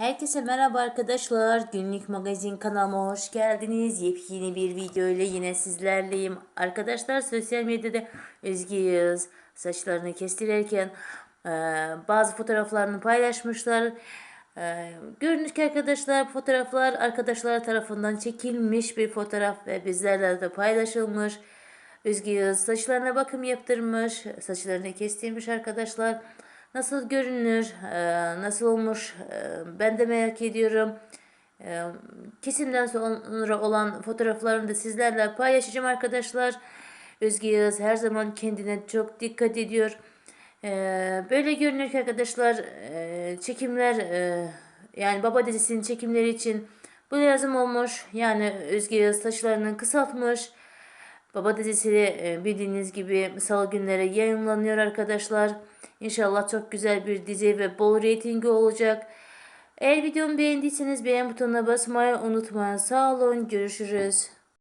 Herkese merhaba arkadaşlar. Günlük magazin kanalıma hoş geldiniz. Yepyeni bir video ile yine sizlerleyim. Arkadaşlar sosyal medyada Özge saçlarını kestirirken e, bazı fotoğraflarını paylaşmışlar. E, görünür ki arkadaşlar fotoğraflar arkadaşlar tarafından çekilmiş bir fotoğraf ve bizlerle de paylaşılmış. Özge saçlarına bakım yaptırmış. Saçlarını kestirmiş arkadaşlar. Nasıl görünür? e, nasıl olmuş? e, ben de merak ediyorum. E, kesimden sonra olan fotoğraflarımı da sizlerle paylaşacağım arkadaşlar. Özge Yağız her zaman kendine çok dikkat ediyor. Böyle görünüyor ki arkadaşlar çekimler yani Baba dizisinin çekimleri için bu lazım olmuş. Yani Özge Yağız saçlarını kısaltmış. Baba dizisi bildiğiniz gibi salı günleri yayınlanıyor arkadaşlar. İnşallah çok güzel bir dizi ve bol reytingi olacak. Eğer videomu beğendiyseniz beğen butonuna basmayı unutmayın. Sağ olun. Görüşürüz.